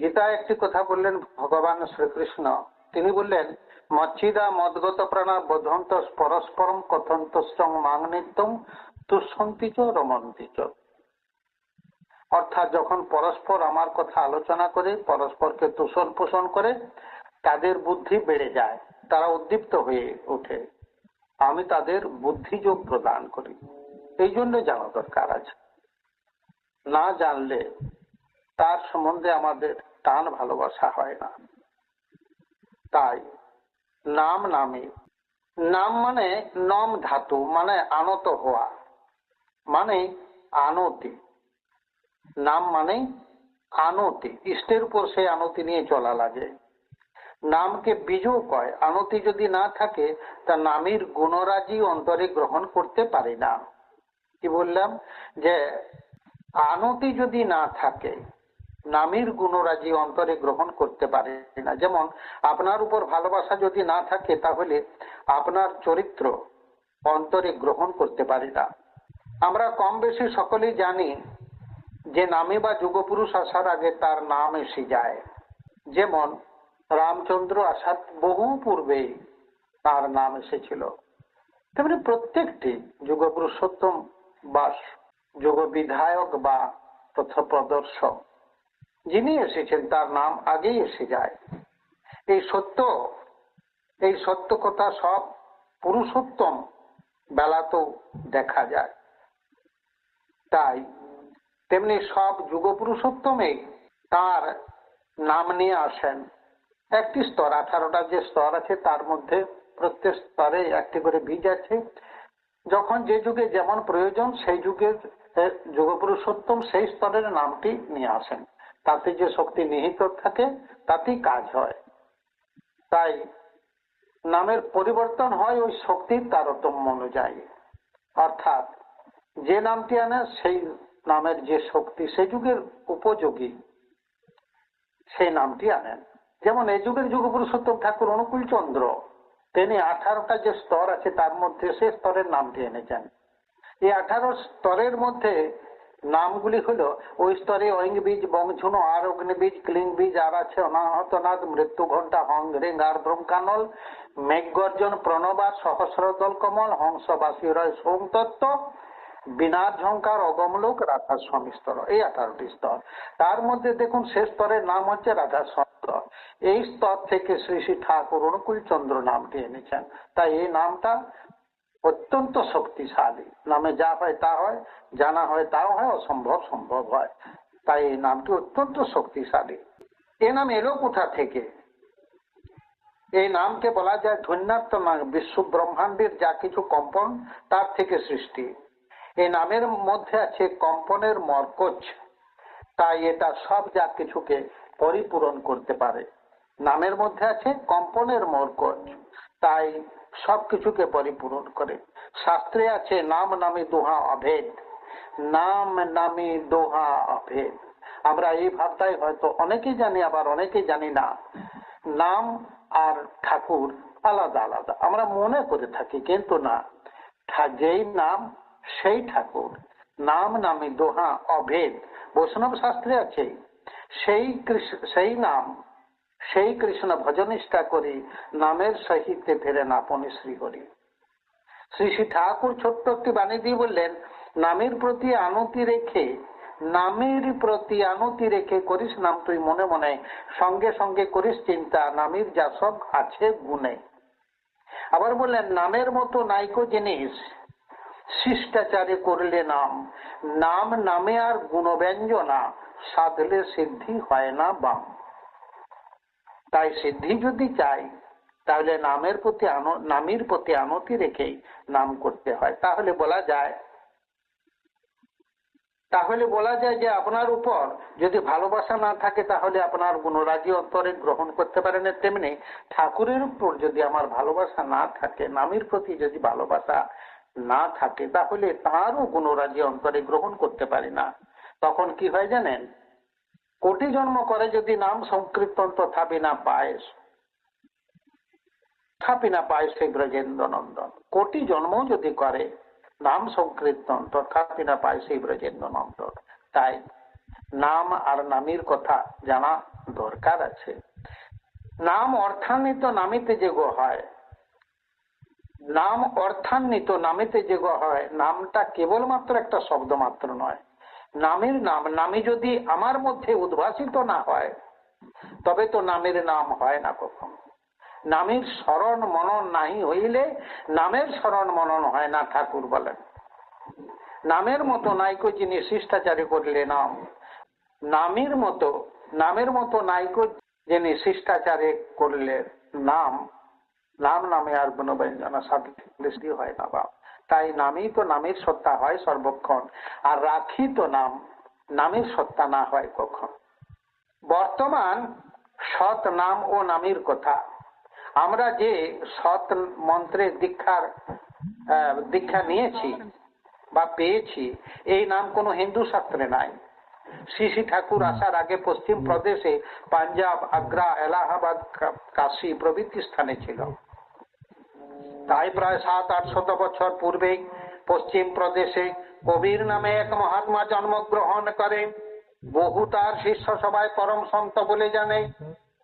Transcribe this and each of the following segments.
গীতা একটি কথা বললেন ভগবান শ্রীকৃষ্ণ। তিনি বললেন, মচ্ছিদা মদগত প্রাণা বোধন্ত পরস্পরম কথন্ত মাং নিত্যম তুষন্তি চ রমন্তি চ। অর্থাৎ যখন পরস্পর আমার কথা আলোচনা করে, পরস্পরকে তুষণ পোষণ করে, তাদের বুদ্ধি বেড়ে যায়, তারা উদ্দীপ্ত হয়ে ওঠে। আমি তাদের বুদ্ধিযোগ প্রদান করি। এই জন্য জানা দরকার আছে। না জানলে তার সম্বন্ধে আমাদের টান ভালোবাসা হয় না। তাই নাম নামে, নাম মানে নম ধাতু মানে আনত হওয়া মানে আনতি। নাম মানে আনতি ইষ্টের উপর সে আনতি নিয়ে চলা লাগে। নামকে বীজও কয়, আনতি যদি না থাকে, তা নামের গুণরাজি অন্তরে গ্রহণ করতে পারে না। কি বললাম? যে আনতি যদি না থাকে নামের গুণরাজি অন্তরে গ্রহণ করতে পারে না। যেমন, আপনার উপর ভালোবাসা যদি না থাকে, তাহলে আপনার চরিত্র অন্তরে গ্রহণ করতে পারে না। আমরা কম বেশি সকলেই জানি যে নামে বা যুগপুরুষ আসার আগে তার নাম এসে যায়। যেমন, রামচন্দ্র আসার বহু পূর্বে তার নাম এসেছিল। তেমনি প্রত্যেকটি যুগপুরুষোত্তম বা যুগ বিধায়ক বা প্রদর্শক যিনি এসেছেন, তার নাম আগেই এসে যায়। এই সত্য এই সত্য কথা সব পুরুষোত্তম বেলাতেও দেখা যায়। তাই তেমনি সব যুগ পুরুষোত্তমে তার নাম নিয়ে আসেন। একটি স্তর, আঠারোটা যে স্তর আছে, তার মধ্যে প্রত্যেক স্তরে একটি করে বীজ আছে। যখন যে যুগে যেমন প্রয়োজন, সেই যুগের যুগ পুরুষোত্তম সেই স্তরের নামটি নিয়ে আসেন। তাতে যে শক্তি নিহিত থাকে, তাতেই কাজ হয়। তাই নামের পরিবর্তন হয় ওই শক্তির তারতম্য অনুযায়ী। অর্থাৎ যে নামটি আনে, সেই নামের যে শক্তি, সে যুগের উপযোগী সেই নামটি আনেন। যেমন এই যুগের যুগ পুরুষোত্তম ঠাকুর অনুকূল চন্দ্র তিনি আঠারোটা যে স্তর আছে, তার মধ্যে সে স্তরের নামটি এনেছেন। এই আঠারো স্তরের মধ্যে নামগুলি হলো ওই স্তরে ঐং বীজ বংঝুনো, আর অগ্নি বীজ ক্লিং বীজ আর আছে অনাহতনাথ মৃত্যু ঘণ্টা হং রিং আর ব্রহ্মানল, মেঘগর্জন প্রণবা সহস্রদল কমল, হংসবাসী রয় সোম তত্ত্ব বিনার ঝঙ্কার অগমলোক রাধা স্বামী স্তর এই আঠারোটি স্তর। তার মধ্যে দেখুন, সে স্তরের নাম হচ্ছে রাধা স্তর এই স্তর থেকে শ্রী শ্রী ঠাকুর অনুকূল চন্দ্র নামটি এনেছেন। তাই এই নামটা অত্যন্ত শক্তিশালী। নামে যা হয় তা হয়, জানা হয় তাও হয়, অসম্ভব সম্ভব হয়। তাই এই নামটি অত্যন্ত শক্তিশালী। এ নাম এলো কোথা থেকে? এই নামকে বলা যায় ধন্যাত্ম নাম। বিশ্ব ব্রহ্মাণ্ডের যা কিছু কম্পন, তার থেকে সৃষ্টি। এই নামের মধ্যে আছে কম্পনের মরকজ তাই এটা সব যা কিছুকে পরিপূরণ করতে পারে। নামের মধ্যে আছে কম্পনের মরকজ তাই সবকিছুকে পরিপূরণ করে। শাস্ত্রে আছে, নাম নামে দোহা অভেদ। নাম নামে দোহা অভেদ। আমরা এই ভাবটাই হয়তো অনেকেই জানি, আবার অনেকেই জানি না। নাম আর ঠাকুর আলাদা আলাদা। আমরা মনে করে থাকি, কিন্তু না। যেই নাম, সেই ঠাকুর। নাম নামে দোহা অভেদ। বৈষ্ণব শাস্ত্রে আছে, সেই কৃষ্ণ, সেই নাম সেই কৃষ্ণ ভজনিষ্ঠা করি, নামের সহিতে ফেরেন আপনি শ্রীহরি। শ্রী শ্রী ঠাকুর ছোট্ট একটি বাণী দিয়ে বললেন, নামের প্রতি আনতি রেখে, নামের প্রতি আনতি রেখে করিস নাম তুই মনে মনে, সঙ্গে সঙ্গে করিস চিন্তা, নামের যা সব আছে গুণে। আবার বললেন, নামের মতো নাইকো জিনিস, শিষ্টাচারে করলে নাম নাম নামে আর গুণব্যঞ্জনা, সাধলে সিদ্ধি হয় না বাম। তাই সিদ্ধি যদি চাই, তাহলে নামের প্রতি নামের প্রতি আনতি রেখেই নাম করতে হয়। তাহলে বলা যায়, তাহলে বলা যায় যে আপনার উপর যদি ভালোবাসা না থাকে, তাহলে আপনার গুণরাজি অন্তরে গ্রহণ করতে পারেন তেমনি ঠাকুরের উপর যদি আমার ভালোবাসা না থাকে, নামের প্রতি যদি ভালোবাসা না থাকে, তাহলে তারও গুণরাজি অন্তরে গ্রহণ করতে পারি না। তখন কি হয় জানেন? কোটি জন্ম করে যদি নাম সংকীর্তন তথাপি না পায়, তথাপি না পায় সেই ব্রজেন্দ্র নন্দন কোটি জন্ম যদি করে, নাম সংকীর্তন তথাপি না পায় সেই ব্রজেন্দ্র নন্দন তাই নাম আর নামের কথা জানা দরকার আছে। নাম অর্থান্বিত নামিতে যে গো হয়, নাম অর্থান্বিত নামিতে যে গো হয়, নামটা কেবলমাত্র একটা শব্দ মাত্র নয় নামের নাম, নামে যদি আমার মধ্যে উদ্ভাসিত না হয়, তবে তো নামের নাম হয় না কখন? নামের স্মরণ মনন নাহি হইলে নামের স্মরণ মনন হয় না, ঠাকুর বলেন। নামের মতো নাইকো যিনি শিষ্টাচারে করলে নাম? নামের মতো নামের মতো নাইকো যিনি শিষ্টাচারে করলে নাম? নাম নামে আর কোনো ব্যঞ্জনা সাথে হয় না বা তাই নামেই তো নামের সত্তা হয় সর্বক্ষণ, আর রাখি তো নাম, নামের সত্তা না হয় কখন। বর্তমান সৎ নাম ও নামের কথা। আমরা যে সৎ মন্ত্রের দীক্ষার দীক্ষা নিয়েছি বা পেয়েছি, এই নাম কোনো হিন্দু শাস্ত্রে নাই। শ্রী ঠাকুর আসার আগে পশ্চিম প্রদেশে পাঞ্জাব, আগ্রা, এলাহাবাদ কাশী প্রভৃতি স্থানে ছিল। তাই প্রায় সাত, আট শত বছর পূর্বে পশ্চিম প্রদেশে কবির নামে এক মহাত্মা জন্মগ্রহণ করে। বহু তার শিষ্য সবাই পরম সন্ত বলে জানে।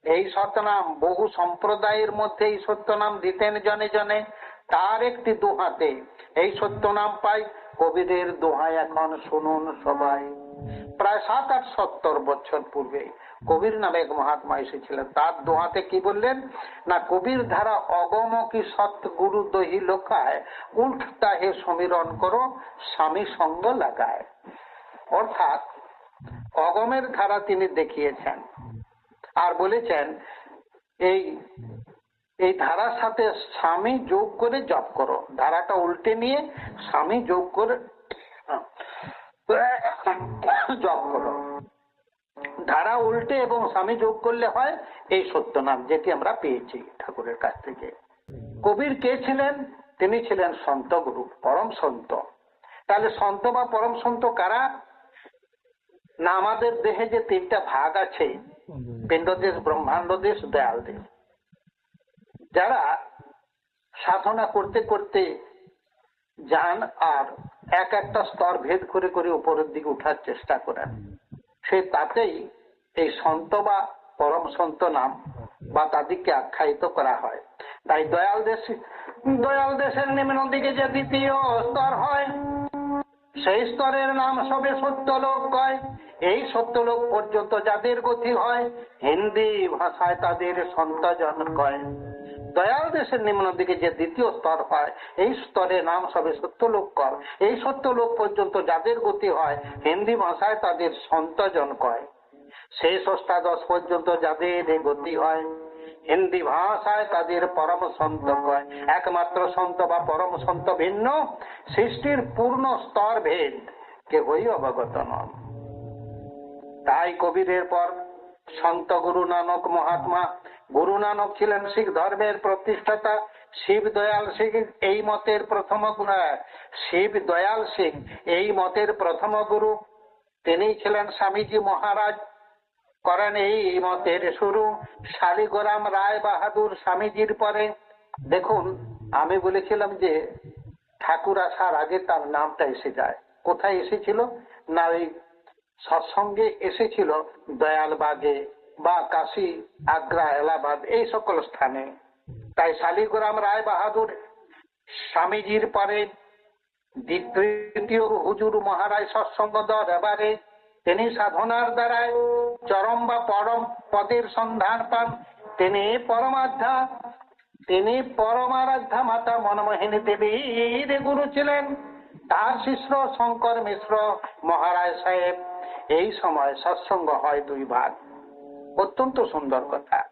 এই সতনাম বহু সম্প্রদায়ের মধ্যে এই সত্যনাম দিতেন জনে জনে। তার একটি দুহাতে এই সত্যনাম পাই। কবিদের দোহাই এখন শুনুন সবাই। প্রায় সাত, আট, সত্তর বছর পূর্বে কবির নামে এক মহাত্মা এসেছিলেন। তার দোহাতে কি বললেন? না, কবির ধারা অগম কি সৎ গুরু দহি লোকায়? উল্ট তাহে সমীরণ করো, স্বামী সঙ্গ লাগায়। অর্থাৎ অগমের ধারা তিনি দেখিয়েছেন আর বলেছেন, এই এই ধারার সাথে স্বামী যোগ করে জপ করো। ধারাটা উল্টে নিয়ে স্বামী যোগ করে জপ করো। ধারা উল্টে এবং স্বামী যোগ করলে হয় এই সত্য নাম যেটি আমরা পেয়েছি ঠাকুরের কাছ থেকে। কবির কে ছিলেন? তিনি ছিলেন সন্ত গুরু, পরম সন্ত। তাহলে সন্ত বা পরম সন্ত কারা? না আমাদের দেহে যে তিনটা ভাগ আছে, পিণ্ডদেশ ব্রহ্মাণ্ড দেশ দয়াল দেশ যারা সাধনা করতে করতে যান আর এক একটা স্তর ভেদ করে করে উপরের দিকে উঠার চেষ্টা করেন। সে তাতেই এই সন্ত বা পরম সন্ত নাম বা তাদেরকে আখ্যায়িত করা হয়। তাই দয়াল দেশ, দয়াল দেশের নিম্ন দিকে যে দ্বিতীয় স্তর হয়, সেই স্তরের নাম সবে সত্যলোক কয়। এই সত্যলোক পর্যন্ত যাদের গতি হয়, হিন্দি ভাষায় তাদের সন্তজন কয়। দয়াল দেশের নিম্ন দিকে যে দ্বিতীয় স্তর হয়, এই স্তরে নাম সবে সত্যলোক কর। এই সত্যলোক পর্যন্ত যাদের গতি হয়, হিন্দি ভাষায় তাদের সন্তজন কয়। শেষ অষ্টাদশ পর্যন্ত যাদের গতি হয়, হিন্দি ভাষায় তাদের পরম সন্ত কয়। একমাত্র সন্ত বা পরম সন্ত ভিন্ন, সৃষ্টির পূর্ণ স্তর ভেদ, কেহই অবগত নন। তাই কবিরের পর সন্ত গুরু নানক মহাত্মা গুরু নানক ছিলেন শিখ ধর্মের প্রতিষ্ঠাতা। শিব দয়াল সিং এই মতের প্রথম শিব দয়াল সিং এই মতের প্রথম গুরু। তিনি ছিলেন স্বামীজি মহারাজ। করেন এই মতের শুরু। শালিগোরাম রায় বাহাদুর স্বামীজির পরে। দেখুন, আমি বলেছিলাম যে ঠাকুর আসার আগে তার নামটা এসে যায়। কোথায় এসেছিল? না, ওই সৎসঙ্গে এসেছিল দয়ালবাগে বা কাশী, আগ্রা, এলাহাবাদ, এই সকল স্থানে। তাই শালিগ্রাম রায় বাহাদুর স্বামীজির পরে দ্বিতীয় হুজুর মহারাজ সৎসঙ্গ দর এবারে তিনি সাধনার দ্বারায় চরম বা পরম পদের সন্ধান পান। তিনি পরমাধ্যা তিনি পরমারাধ্যা মাতা মনমোহিনী দেবীর গুরু ছিলেন। তার শিষ্য শঙ্কর মিশ্র মহারাজ সাহেব, এই সময় সৎসঙ্গ হয় দুই ভাগ। অত্যন্ত সুন্দর কথা।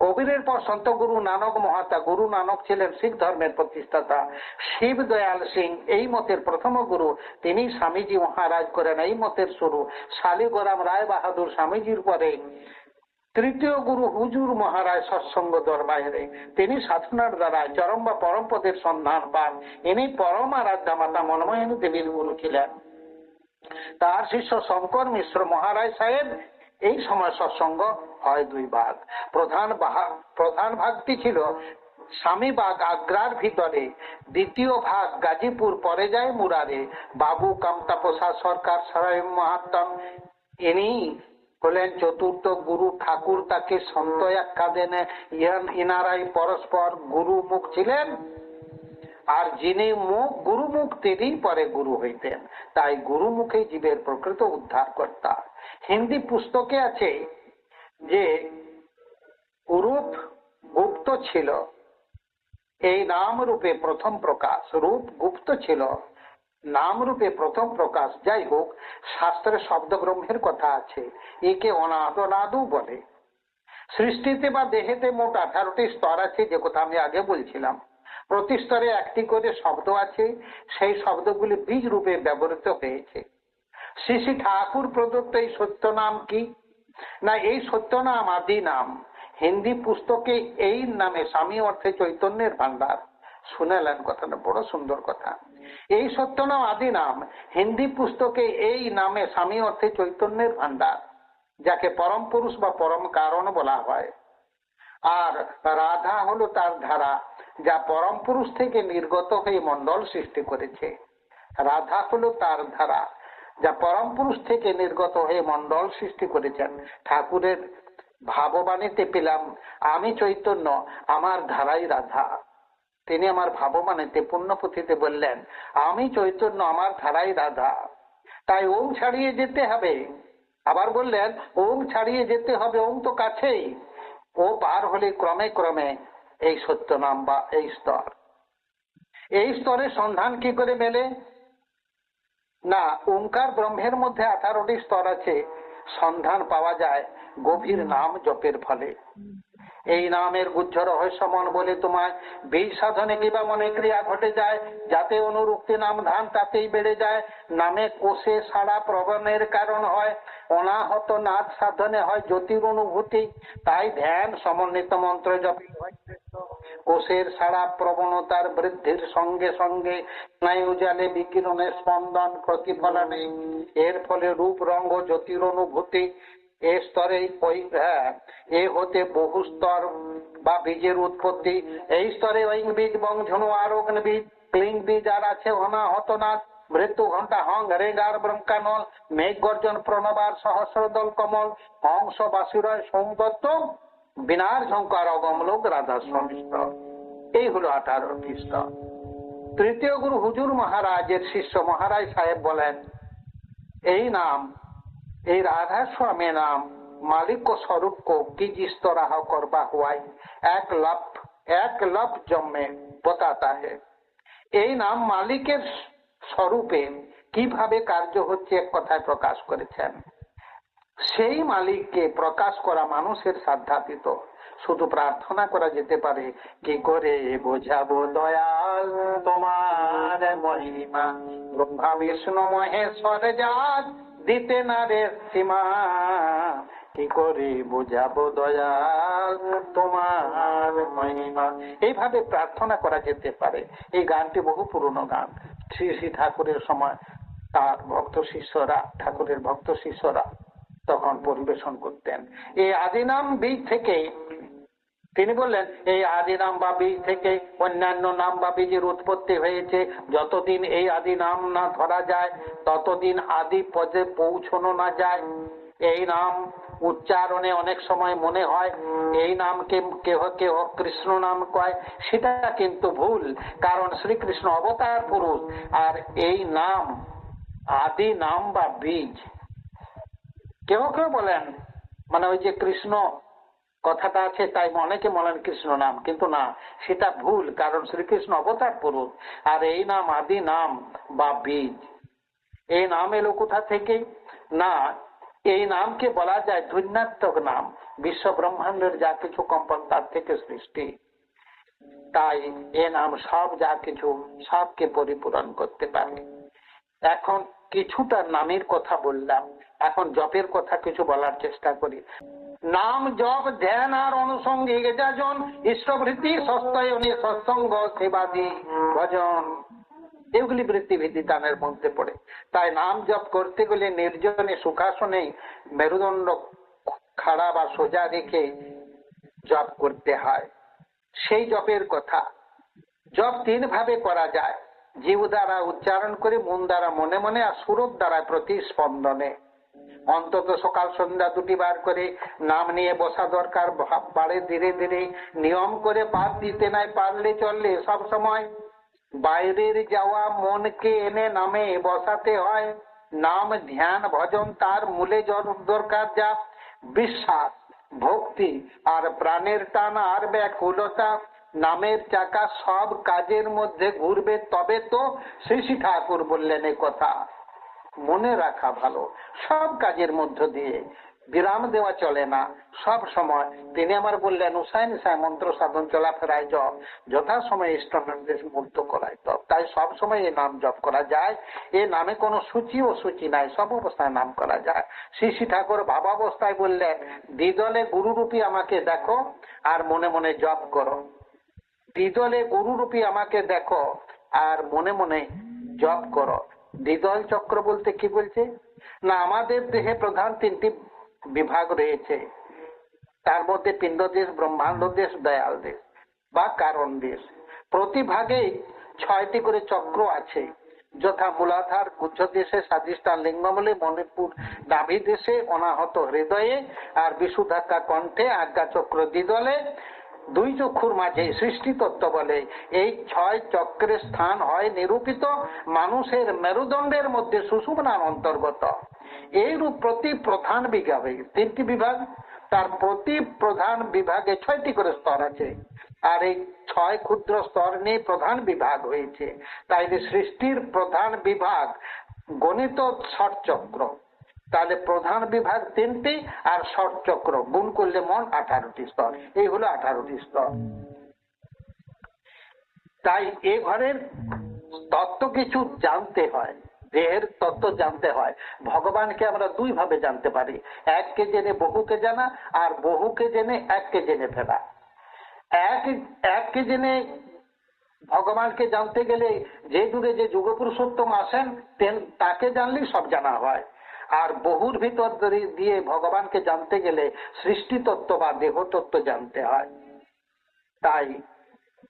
কবিরের পর সন্ত গুরু নানক মহাতা, গুরু নানক ছিলেন শিখ ধর্মের প্রতিষ্ঠাতা। শিব দয়াল সিং, এই মতের প্রথম গুরু। তিনি স্বামীজি মহারাজ করেন এই মতের শুরু। শালিগোরাম রায় বাহাদুর স্বামীজির পরে তৃতীয় গুরু হুজুর মহারাজ সৎসঙ্গ দরবারে তিনি সাধনার দ্বারা চরম বা পরম পদের সন্ধান পান। ইনি পরম আরাধ্যা মাতা মনমোহিনী দেবীর গুরু ছিলেন। তার শিষ্য শঙ্কর মিশ্র মহারাজ সাহেব এই সময় সৎসঙ্গ হয় দুই ভাগ। প্রধান প্রধান ভাগটি ছিল স্বামীবাগ আগ্রার ভিতরে, দ্বিতীয় ভাগ গাজীপুর পরে যায় মুরারে। বাবু কামতাপোষা সরকার সারাই মহাত্ম, ইনি হলেন চতুর্থ গুরু ঠাকুর তাকে সন্ত আখ্যা দেন, ইহান ইনারাই পরস্পর গুরু মুখ ছিলেন। আর যিনি মুখ গুরু মুখ তিনি পরে গুরু হইতেন। তাই গুরু মুখে জীবের প্রকৃত উদ্ধার কর্তা হিন্দি পুস্তকে আছে যে রূপ গুপ্ত ছিল। এই নাম রূপে প্রথম প্রকাশ, রূপ গুপ্ত ছিল। নাম রূপে প্রথম প্রকাশ, যাই হোক, শাস্ত্রে শব্দ ব্রহ্মের কথা আছে। একে অনাদ অনাদু বলে। সৃষ্টিতে বা দেহেতে মোট আঠারোটি স্তর আছে, যে কথা আমি আগে বলছিলাম। প্রতি স্তরে একটি করে শব্দ আছে। সেই শব্দগুলি বীজ রূপে ব্যবহৃত হয়েছে। শ্রী শ্রী ঠাকুর প্রদত্ত এই সত্য নাম কি? না, এই সত্য নাম আদি নাম। হিন্দি পুস্তকে এই নামে স্বামী অর্থে চৈতন্যের ভান্ডার শুনেলেন কথাটা, বড় সুন্দর কথা। এই সত্য নাম আদি নাম, হিন্দি পুস্তকে এই নামে স্বামী অর্থে চৈতন্যের ভান্ডার যাকে পরম পুরুষ বা পরম কারণ বলা হয়। আর রাধা হলো তার ধারা, যা পরম পুরুষ থেকে নির্গত হয়ে মন্ডল সৃষ্টি করেছে। রাধা হলো তার ধারা। যা পরম পুরুষ থেকে নির্গত হয়ে মন্ডল সৃষ্টি করেছেন। ঠাকুরের ভাববাণীতে পেলাম, আমি চৈতন্য, আমার ধারাই রাধা। তিনি আমার ভাববাণীতে পুণ্যপুথিতে বললেন, আমি চৈতন্য, আমার ধারাই রাধা। তাই ওম ছাড়িয়ে যেতে হবে। আবার বললেন, ওম ছাড়িয়ে যেতে হবে, ওম তো কাছেই। ও পার হলে ক্রমে ক্রমে এই সত্য নাম বা এই স্তর। এই স্তরের সন্ধান কি করে মেলে? না ওঙ্কার ব্রহ্মের মধ্যে আঠারোটি স্তর আছে। সন্ধান পাওয়া যায়, গভীর নাম জপের ফলে। এই নামের গুচ্ছ রহস্যমন বলে তোমায় বীজ সাধনে কিবা মনে ক্রিয়া ঘটে যায়, যাতে অনুরুক্তি নাম ধান তাতেই বেড়ে যায়। নামে কোষে সারা প্রবণের কারণ হয়, অনাহত নাচ সাধনে হয় জ্যোতির অনুভূতি, তাই ধ্যান সমন্বিত মন্ত্র জপে। হয় শ্রেষ্ঠ। কোষের সারা প্রবণতার বৃদ্ধির সঙ্গে সঙ্গে স্নায়ু জালে বিকিরণের স্পন্দন প্রতিফলনে। এর ফলে রূপ রঙ্গ জ্যোতির অনুভূতি এ স্তরে হ্যাঁ, এ হতে বহু স্তর বা বীজের উৎপত্তি। এই স্তরে ঐং বীজ বং ঝুনু আরোগ্ন বীজ ক্লিং বীজ আর আছে অনাহত নাথ মৃত্যু ঘণ্টা হং রেগার ব্রঙ্কানল মেঘ গর্জন প্রণবার সহস্রদল কমল হংস বাসুরয় সৌন্দত্য বিনার ঝঙ্কার অগমলোক রাধা সমিষ্ট এই হলো আঠারো খ্রিস্ট তৃতীয় গুরু হুজুর মহারাজের শিষ্য মহারাজ সাহেব বলেন এই নাম এই রাধা স্বামী নাম মালিক স্বরূপ কো কি जिस तरह करवा हुआ এক লাভ এক লাভ জন্মে বতাতা হে এই নাম মালিকের স্বরূপে কিভাবে কার্য হচ্ছে এক কথায় প্রকাশ করেছেন সেই মালিককে প্রকাশ করা মানুষের সাধ্যাতীত। শুধু প্রার্থনা করা যেতে পারে, কি করে বোঝাবো দয়াল তোমার মহিমা? ব্রহ্মা, বিষ্ণু, মহেশ্বর জাত, দিতে না রে সীমা। কি করে বোঝাবো দয়াল তোমার মহিমা? এইভাবে প্রার্থনা করা যেতে পারে। এই গানটি বহু পুরনো গান। শ্রী শ্রী ঠাকুরের সময় তার ভক্ত শিষ্যরা, ঠাকুরের ভক্ত শিষ্যরা তখন পরিবেশন করতেন। এই আদিনাম বীজ থেকে তিনি বললেন, এই আদি নাম বা বীজ থেকে অন্যান্য নাম বা বীজের উৎপত্তি হয়েছে। যতদিন এই আদি নাম না ধরা যায়, ততদিন আদি পদে পৌঁছানো না যায়। এই নাম উচ্চারণে অনেক সময় মনে হয়, এই নামকে কেহ কেহ কৃষ্ণ নাম কয়, সেটা কিন্তু ভুল, কারণ শ্রীকৃষ্ণ অবতার পুরুষ। আর এই নাম, আদি নাম বা বীজ কেউ কেউ বলেন মানে ওই যে কৃষ্ণ কথাটা আছে, তাই অনেকে বলেন কৃষ্ণ নাম, কিন্তু না, সেটা ভুল, কারণ শ্রীকৃষ্ণ অবতার পুরুষ, আর এই নাম আদি নাম বা বীজ। এই নাম এলো কোথা থেকে? না, এই নামকে বলা যায় ধন্যাত্মক নাম বিশ্ব ব্রহ্মাণ্ডের যা কিছু কম্পন তার থেকে সৃষ্টি। তাই এ নাম সব যা কিছু, সবকে পরিপূরণ করতে পারে। এখন কিছুটা নামের কথা বললাম। এখন জপের কথা কিছু বলার চেষ্টা করি। নাম জপ, ধ্যান আর অনুষঙ্গিক যাজন ইষ্টভৃতি সস্তয়নে, সৎসঙ্গ, সেবাদি, ভজন। এগুলি বৃত্তিভিত্তি দানের মধ্যে পড়ে। তাই নাম জপ করতে গেলে নির্জনে, সুখাসনে, মেরুদণ্ড খাড়া বা সোজা রেখে জপ করতে হয়। সেই জপের কথা। জপ তিন ভাবে করা যায়। জীব দ্বারা উচ্চারণ করে মন দ্বারা মনে মনে আর সুরত দ্বারা প্রতিস্পন্দনে। অন্তত সকাল সন্ধ্যা দুটি বার করে নাম নিয়ে বসা দরকার। বাড়ে ধীরে ধীরে নিয়ম করে পাত দিতে নাই, পারলে চললে সব সময়। বাইরের যাওয়া মনকে এনে নামে বসাতে হয়। নাম, ধ্যান, ভজন তার মূলে দরকার যা বিশ্বাস, ভক্তি আর প্রাণের টান আর ব্যাকুলতা। নামের চাকা সব কাজের মধ্যে ঘুরবে, তবে তো শ্রী ঠাকুর বললেন কথা। মনে রাখা ভালো। সব কাজের মধ্য দিয়ে বিরাম দেওয়া চলে না। সব সময় তিনি আমার বললেন উষায় নিশায় মন্ত্র সাধন, চলাফেরায় জপ যথা সময় ইষ্ট নির্দেশ মুক্ত করায় তপ তাই সব সময় এই নাম জপ করা যায়। এ নামে কোনো সূচি ও সূচি নাই, সব অবস্থায় নাম করা যায়। শ্রী শ্রী ঠাকুর বাবা অবস্থায় বললেন, দ্বিদলে গুরুরূপী আমাকে দেখো আর মনে মনে জপ করো। দ্বিদলে গুরুরূপী আমাকে দেখো আর মনে মনে জপ করো। দ্বিদল চক্র বলতে কি বলছে? না, আমাদের দেহে প্রধান তিনটি বিভাগ রয়েছে। তার মধ্যে পিণ্ড দেশ, ব্রহ্মাণ্ড দেশ, দয়াল দেশ বা কারণ দেশ। প্রতি ভাগেই ছয়টি করে চক্র আছে। যথা মূলাধার গুজ্জ দেশে স্বাধিষ্ঠান লিঙ্গমলে মণিপুর, নাভি দেশে অনাহত হৃদয়ে আর বিশুধাক্কা কণ্ঠে আজ্ঞা চক্র দ্বিদলে দুই চক্ষুর মাঝে সৃষ্টি তত্ত্ব বলে। এই ছয় চক্রের স্থান হয় নিরূপিত মানুষের মেরুদণ্ডের মধ্যে সুষুমনার অন্তর্গত। এইরূপ প্রতি প্রধান বিভাগে, তিনটি বিভাগ, তার প্রতি প্রধান বিভাগে ছয়টি করে স্তর আছে। আর এই ছয় ক্ষুদ্র স্তর নিয়ে প্রধান বিভাগ হয়েছে। তাই সৃষ্টির প্রধান বিভাগ গণিত ষট চক্র তাহলে প্রধান বিভাগ তিনটি আর ষট চক্র। গুণ করলে মন আঠারোটি স্তর। এই হলো আঠারোটি স্তর। তাই এ ঘরের তত্ত্ব কিছু জানতে হয়। দেহের তত্ত্ব জানতে হয়। ভগবানকে আমরা দুই ভাবে জানতে পারি। এককে জেনে বহুকে জানা আর বহুকে জেনে এককে জেনে ফেলা। এক, এককে জেনে ভগবানকে জানতে গেলে যে দূরে যে যুগ পুরুষোত্তম আসেন তাকে জানলেই সব জানা হয়। আর বহুর ভিতর দিয়ে- ভগবানকে জানতে গেলে সৃষ্টি তত্ত্ব বা দেহ তত্ত্ব জানতে হয়। তাই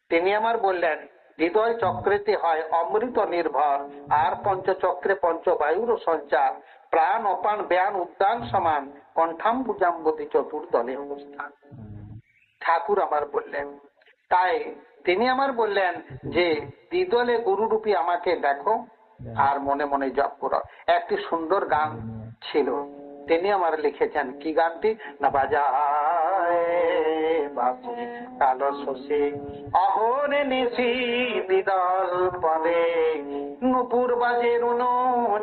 তিনি আমার বললেন, হৃদয় চক্রেতে হয় অমৃত নির্ভর, আর পঞ্চচক্রে পঞ্চবায়ুর সঞ্চার, প্রাণ অপান ব্যান উদ্যান সমান কণ্ঠাম বুজাম্বতী চতুর্দলে অবস্থান। ঠাকুর আমার বললেন, তাই তিনি আমার বললেন যে, দ্বিদলে গুরুরূপী আমাকে দেখো। আর মনে মনে জপ করো। একটি সুন্দর গান ছিল। তিনি আমার লিখেছেন কি গানটি? না বাজায় বাজে কালো শশী অহরে নিশি বিদল পদে। নুপুর বাজে রুনো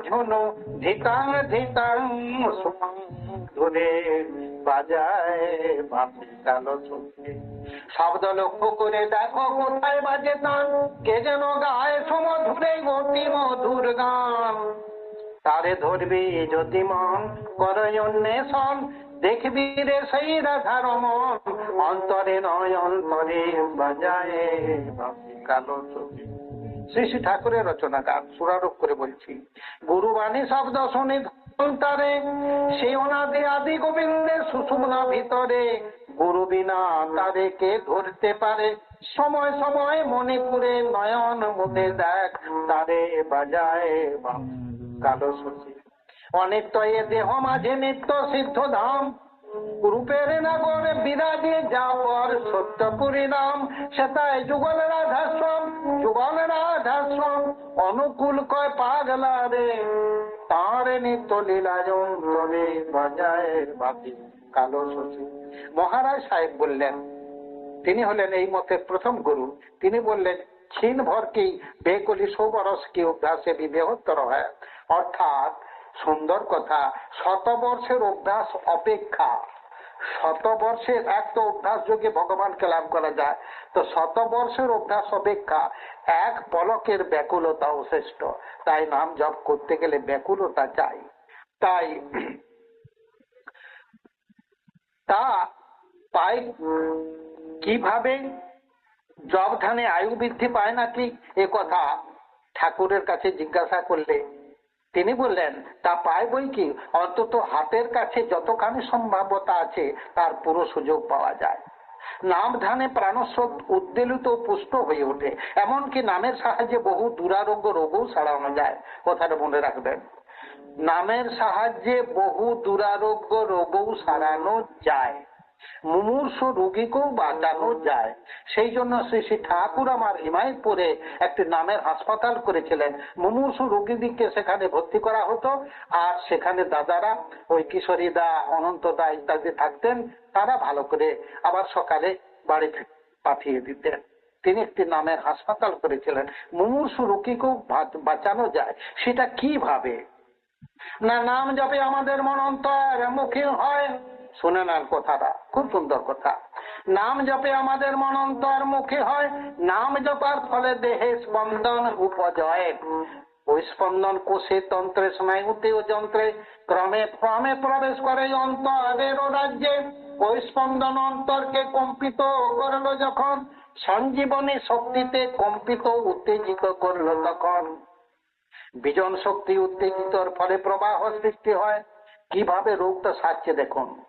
ঝুনো ধিতাং ধিতাং সুমাং ধরে বাজায় বাপি কালো শশী শব্দ লক্ষ্য করে দেখো কোথায় বাজে তান। কে যেন গায়ে সমধুরে গতি মধুর গান। তারে ধরবি যদি মন অন্বেষণ। দেখবি রে সেই রাধার মন অন্তরে নয়, অন্তরে বাজায় বাপি কালো ছবি শ্রী শ্রী ঠাকুরের রচনা গান সুরারোপ করে বলছি। গুরুবাণী শব্দ শুনি তারে সে অনাদি আদি গোবিন্দের সুষুমনা ভিতরে। গুরু বিনা তারে কে ধরতে পারে। সময় সময় মণিপুরে নয়ন মুদে দেখ, তারে বাজায় কালো শশী অনিত্য এ দেহ মাঝে নিত্য সিদ্ধ ধাম। রূপের নগরে বিরাজে যাওয়ার সত্য পরিণাম সেটাই যুগল রাধাশ্রম যুগল রাধাশ্রম অনুকূল কয় পাগলা রে। নিত্য কালো শশী। মহারাজ সাহেব বললেন, তিনি হলেন এই মতের প্রথম গুরু। তিনি বললেন, ক্ষীণ ভর কি, বেকলি সৌবরস কি অভ্যাসে বিবেহত্তর হয়? অর্থাৎ, সুন্দর কথা, শতবর্ষের অভ্যাস অপেক্ষা। শতবর্ষের এক তো অভ্যাস যোগে ভগবানকে লাভ করা যায়। তো শতবর্ষের অভ্যাস অপেক্ষা এক পলকের ব্যাকুলতা শ্রেষ্ঠ। তাই নাম জপ করতে গেলে ব্যাকুলতা চাই। তাই তা পাই কীভাবে? জব ধানে আয়ু বৃদ্ধি পায় নাকি? এ কথা ঠাকুরের কাছে জিজ্ঞাসা করলে তিনি বললেন, তা পায় বই কি? অন্তত হাতের কাছে যতখানি সম্ভাব্যতা আছে, তার পুরো সুযোগ পাওয়া যায়। নাম ধানে প্রাণস্রোত উদ্বেলিত পুষ্ট হয়ে ওঠে। এমনকি নামের সাহায্যে বহু দুরারোগ্য রোগও সারানো যায়। কথাটা মনে রাখবেন। নামের সাহায্যে বহু দুরারোগ্য রোগও সারানো যায়। মুমূর্ষ রোগীকেও বাঁচানো যায়। সেই জন্য শ্রী শ্রী ঠাকুর আমার হিমায়তপুরে একটি নামের হাসপাতাল করেছিলেন। মুমূর্ষ রোগীদিকে সেখানে ভর্তি করা হতো আর সেখানে দাদারা ওই কিশোরী দা, অনন্ত দা ইত্যাদি থাকতেন, তারা ভালো করে আবার সকালে বাড়ি পাঠিয়ে দিতেন। তিনি একটি নামের হাসপাতাল করেছিলেন। মুমূর্ষ রোগীকেও বাঁচানো যায়। সেটা কীভাবে? না, নাম জপে আমাদের মন অন্তর মুখী হয় শুনে নেন কথাটা, খুব সুন্দর কথা। নাম জপে আমাদের মন অন্তর মুখী হয়, নাম জপার ফলে দেহে স্পন্দন উপজয়। ওই স্পন্দন কোষে তন্ত্রে স্নায়ুতে ও যন্ত্রে, ক্রমে ক্রমে প্রবেশ করে অন্তরের রাজ্যে। ওই স্পন্দন অন্তরকে কম্পিত করল যখন, সঞ্জীবনী শক্তিতে কম্পিত উত্তেজিত করল তখন। বিজন শক্তি উত্তেজিতর ফলে প্রবাহ সৃষ্টি হয়। কীভাবে রোগটা সারছে দেখুন।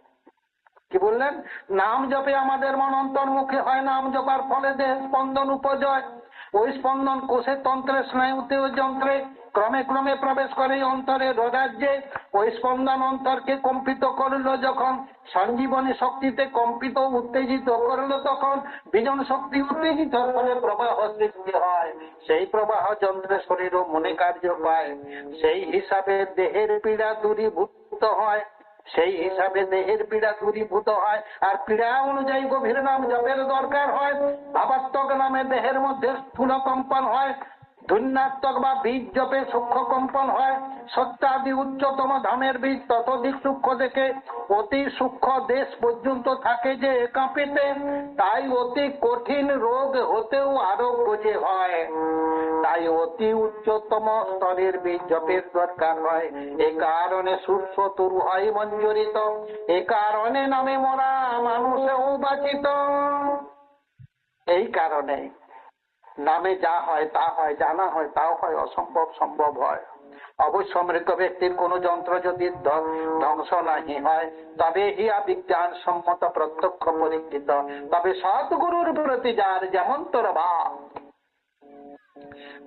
কি বললেন? নাম জপে আমাদের মন অন্তর্মুখী হয়, নাম জপার ফলে দেহ স্পন্দন উপজয়। ওই স্পন্দন কোষের তন্ত্রে, স্নায়ুতে যন্ত্রে ক্রমে ক্রমে প্রবেশ করে অন্তরে রাজ্যে ওই স্পন্দন অন্তরকে কম্পিত করল যখন, সঞ্জীবনী শক্তিতে কম্পিত উত্তেজিত করল তখন। বিজন শক্তি উত্তেজিত ফলে প্রবাহ সৃষ্টি হয়। সেই প্রবাহ যন্ত্রে শরীর ও মনে কার্য পায়। সেই হিসাবে দেহের পীড়া দূরীভূত হয়। সেই হিসাবে দেহের পীড়া দূরীভূত হয়। আর পীড়া অনুযায়ী গভীর নাম জপের দরকার হয়। ভাবাত্মক নামে দেহের মধ্যে স্থূল কম্পন হয়। ধন্যাত্মক বা বীজ জপে সূক্ষ্ম কম্পন হয়, সত্যাদি উচ্চতম ধামের বীজ ততোধিক সূক্ষ্ম দেখে অতি সূক্ষ্ম দেশ পর্যন্ত থাকে যে কাঁপিতে, তাই অতি কঠিন রোগ হতেও আরোগ্য যে হয়। তাই অতি উচ্চতম স্তরের বীজ জপের দরকার হয় এ কারণে সূর্য তরু হয় মঞ্জরিত, এ কারণে নামে মরা মানুষেও বাঁচিত। এই কারণে নামে যা হয়, তা হয়, জানা হয়, তাও হয়, অসম্ভব সম্ভব হয়। অবশ্য মৃত ব্যক্তির কোন যন্ত্র যদি ধ্বংস নাহি হয়, তবে হিয়া বিজ্ঞান সম্মত প্রত্যক্ষ পরীক্ষিত। তবে সৎগুরুর প্রতি যার যেমন তোর ভাব,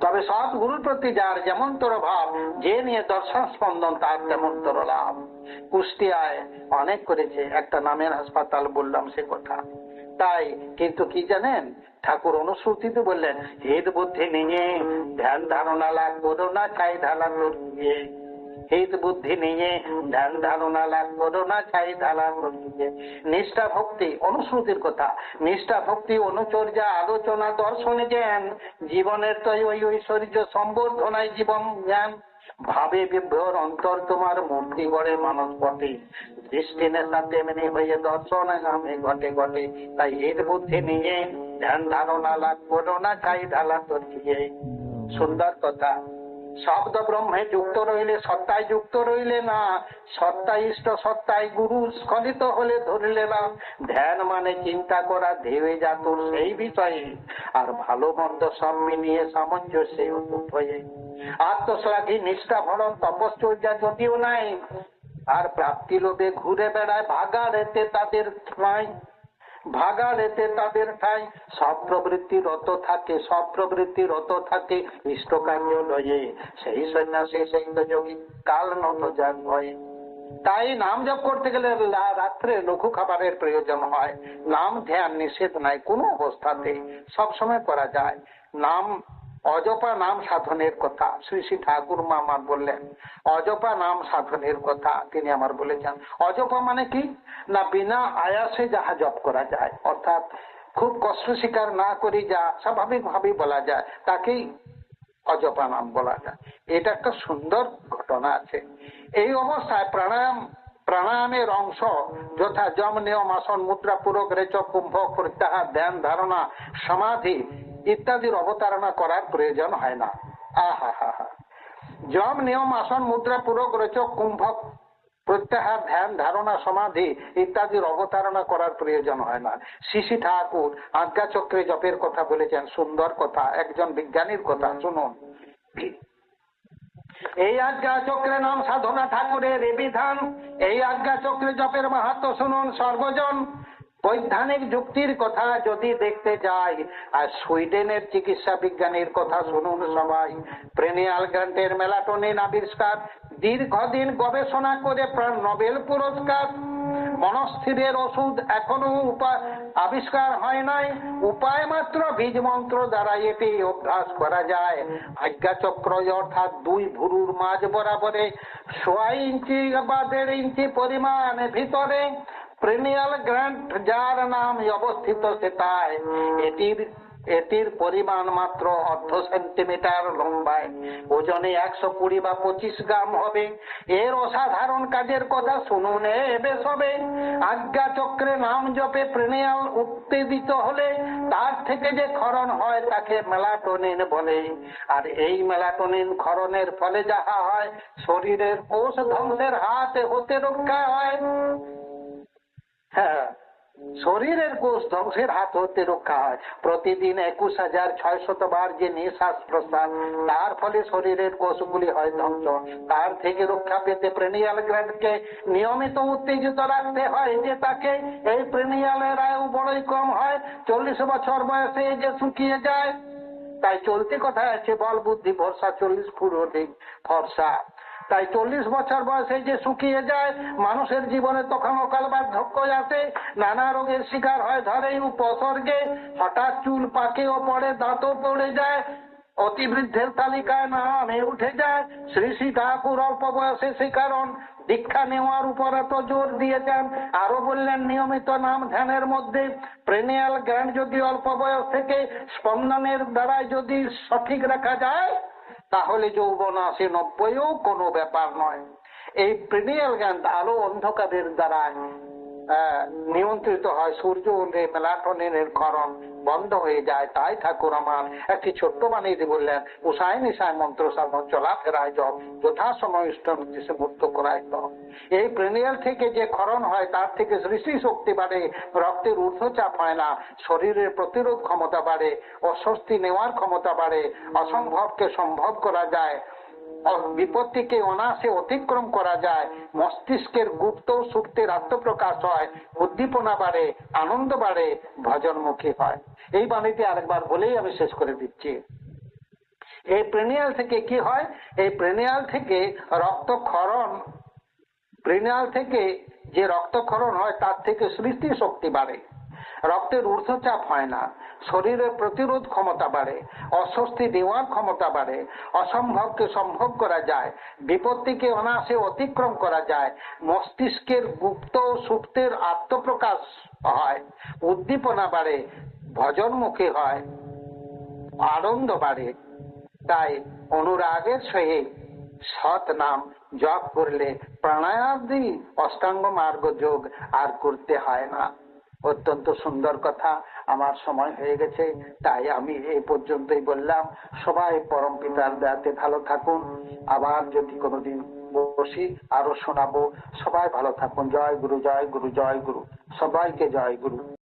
তবে সৎগুরুর প্রতি যার যেমন তোর ভাব, যে নিয়ে দর্শন স্পন্দন তার তেমন তোর লাভ। কুষ্টিয়ায় অনেক করেছে, একটা নামের হাসপাতাল বললাম সে কথা। তাই কিন্তু কি জানেন? ঠাকুর অনুশ্রুতিতে বললেন, হেদ বুদ্ধি নিয়ে ধ্যান ধারণা করো না চাই ঢালা করিয়ে। হেদ বুদ্ধি নিয়ে ধ্যান ধারণা করো না চাই করিয়ে। নিষ্ঠা ভক্তি অনুশ্রুতির কথা। নিষ্ঠা ভক্তি অনুচর্যা আলোচনা দর্শন জ্ঞান। জীবনের তো ওই ঐশ্বর্য সম্বর্ধনায় জীবন জ্ঞান। ভাবে বিভ্রর অন্তর তোমার মূর্তি গড়ে মানস পথে। দৃষ্টি নেশা তেমনি হয়ে দর্শন নামে ঘটে ঘটে। তাই এর বুদ্ধি নিয়ে ধ্যান ধারণা লাভ করো না, চাই ঢালা তোর সুন্দর কথা। শব্দ ব্রহ্মে যুক্ত রইলে সত্তায় যুক্ত রইলে না। সত্তা ইষ্ট সত্তায় গুরু স্খলিত হলে ধরিলে না। ধ্যান মানে চিন্তা করা ধেয়ে যা তোর সেই বিষয়ে। আর ভালো মন্দ সব মিলিয়ে সামঞ্জস্যে হয়ে। আত্মশ্লাঘী, নিষ্ঠা ভরণ তপশ্চর্যা যদিও নাই, আর প্রাপ্তি লোভে ঘুরে বেড়ায় ভাগা রেতে তাদের ঠাঁই ভাগা রেতে তাদের ঠাই। সব প্রবৃত্তি রত থাকে, সব প্রবৃত্তি রত থাকে ইষ্ট কার্য লয়ে সেই সন্ন্যাসী, সেই যোগী কাল নত যান ভয়ে তাই নাম জপ করতে গেলে রাত্রে লঘু খাবারের প্রয়োজন হয়। নাম ধ্যান নিষেধ নাই, কোনো অবস্থাতে সব সময় করা যায়। নাম অজপা নাম সাধনের কথা। শ্রী শ্রী ঠাকুর মা আমার বললেন, অজপা নাম সাধনের কথা তিনি আমার বলেছেন। অজপা মানে কি? না, বিনা আয়াসে যাহা জপ করা যায়, অর্থাৎ খুব কষ্ট স্বীকার না করে যা স্বাভাবিক ভাবে বলা যায়, তাকেই অজপা নাম বলা যায়। এটা একটা সুন্দর ঘটনা আছে। এই অবস্থায় প্রাণায়াম, প্রাণায়ামের অংশ যথা যম নিয়ম আসন, মুদ্রা, পুরক রেচ কুম্ভ প্রত্যাহার ধ্যান, ধারণা, সমাধি ইত্যাদির অবতারণা করার প্রয়োজন হয় না। আহা হা যম নিয়ম আসন মুদ্রা পুরক রেচক কুম্ভ প্রত্যাহার ধ্যান ধারণা সমাধি ইত্যাদির অবতারণা করার প্রয়োজন হয় না। শিশি ঠাকুর, আজ্ঞা চক্রে জপের কথা বলেছেন, সুন্দর কথা, একজন বিজ্ঞানীর কথা, শুনুন। এই আজ্ঞা চক্রে নাম সাধনা ঠাকুরের বিধান, এই আজ্ঞা চক্রে জপের মাহাত্ম শুনুন, সর্বজন। বৈজ্ঞানিক যুক্তির কথা যদি দেখতে যাই, আর সুইডেনের চিকিৎসা বিজ্ঞানীর কথা শুনুন সবাই। প্রেনিয়াল গ্রান্টের মেলাটোনিন আবিষ্কার, দীর্ঘদিন গবেষণা করে প্রায় নোবেল পুরস্কার। মনস্থিরের ওষুধ এখনও উপা- আবিষ্কার হয় নাই। উপায় মাত্র বীজ মন্ত্র দ্বারা এটি অভ্যাস করা যায়। আজ্ঞাচক্র অর্থাৎ দুই ভুরুর মাঝ বরাবরে সোয়া ইঞ্চি বা দেড় ইঞ্চি পরিমাণ ভিতরে প্রেনিয়াল গ্র্যান্ড যার নাম অবস্থিত সেটায় এটির এটির পরিমাণ মাত্র অর্ধ সেন্টিমিটার লম্বায়। ওজনে একশো কুড়ি বা পঁচিশ গ্রাম হবে। এর অসাধারণ কাজের কথা শুনুন এবে সবে। আজ্ঞা চক্রে নাম জপে প্রেনিয়াল উত্তেজিত হলে তার থেকে যে ক্ষরণ হয় তাকে মেলাটোনিন বলে। আর এই মেলাটোনিন ক্ষরণের ফলে যাহা হয়, শরীরের কোষ ধ্বংসের হাত হতে রক্ষা হয়। হ্যাঁ। শরীরের কোষ ধ্বংসের হাত হতে রক্ষা হয়। প্রতিদিন একুশ হাজার ছয় শত বার যে নিঃশ্বাস প্রশ্বাস তার ফলে শরীরের কোষগুলি হয় ধ্বংস। তার থেকে রক্ষা পেতে প্রেনিয়াল গ্ল্যান্ডকে নিয়মিত উত্তেজিত রাখতে হয় যে তাকে এই প্রেনিয়ালের আয়ু বড়ই কম হয়। চল্লিশ বছর বয়সে যে শুকিয়ে যায় তাই চলতি কথায় আছে বল বুদ্ধি ভরসা চল্লিশ ফুট অধিক ফর্সা তাই চল্লিশ বছর বয়সে যে শুকিয়ে যায়, মানুষের জীবনে তখন অকাল বার্ধক্য আসে, নানা রোগের শিকার হয় ধরেই উপসর্গে, হঠাৎ চুল পাকে ও পড়ে দাঁতও পড়ে যায়, অতিবৃদ্ধের তালিকায় নামে উঠে যায়, শ্রী শ্রী ঠাকুর অল্প বয়সে সে কারণ, দীক্ষা নেওয়ার উপর এত জোর দিয়েছেন আরও বললেন নিয়মিত নাম ধ্যানের মধ্যে প্রেনিয়াল জ্ঞান যদি অল্প বয়স থেকে, স্পন্দনের দ্বারাই যদি সঠিক রাখা যায় তাহলে যৌবন আসে নব্বইও কোনো ব্যাপার নয়। এই প্রিনিয়াল জ্ঞান আলো অন্ধকারের দ্বারা নিয়ন্ত্রিত হয়, সূর্য উঠে মেলাটনিনের ক্ষরণ বন্ধ হয়ে যায়। তাই ঠাকুর আমার একটি ছোট্ট বাণীতে বললেন, উষায় নিশায় মন্ত্র সাধন, চলাফেরায় জব যথাসময় সে মুক্ত করায় এই প্রেনিয়াল থেকে যে ক্ষরণ হয়, তার থেকে সৃষ্টি শক্তি বাড়ে, রক্তের ঊর্ধ্বচাপ হয় না, শরীরের প্রতিরোধ ক্ষমতা বাড়ে, অস্বস্তি নেওয়ার ক্ষমতা বাড়ে, অসম্ভবকে সম্ভব করা যায়। বিপত্তিকে অনায়াসে অতিক্রম করা যায়। মস্তিষ্কের গুপ্ত সুপ্তের আত্মপ্রকাশ হয়, উদ্দীপনা বাড়ে, আনন্দ বাড়ে, ভজনমুখী হয়। এই বাণীটি আরেকবার বলেই আমি শেষ করে দিচ্ছি। এই প্রেনিয়াল থেকে কি হয়? এই প্রেনিয়াল থেকে রক্তক্ষরণ, প্রেনিয়াল থেকে যে রক্তক্ষরণ হয়, তার থেকে সৃষ্টি শক্তি বাড়ে। রক্তের ঊর্ধ্বচাপ হয় না। শরীরের প্রতিরোধ ক্ষমতা বাড়ে, অস্বস্তি দেওয়ার ক্ষমতা বাড়ে, অসম্ভবকে সম্ভব করা যায়, বিপত্তিকে অনায়াসে অতিক্রম করা যায়, মস্তিষ্কের গুপ্ত সুপ্তের আত্মপ্রকাশ হয়, উদ্দীপনা বাড়ে, ভজনমুখী হয়, আনন্দ বাড়ে। তাই অনুরাগের সহিত সৎ নাম জপ করলে প্রাণায়াদি অষ্টাঙ্গ মার্গ যোগ আর করতে হয় না। অত্যন্ত সুন্দর কথা। আমার সময় হয়ে গেছে, তাই আমি এই পর্যন্তই বললাম। সবাই পরম পিতার দয়াতে ভালো থাকুন। আবার যদি কোনোদিন বসি, আরও শোনাবো। সবাই ভালো থাকুন। জয় গুরু জয় গুরু জয় গুরু। সবাইকে জয় গুরু।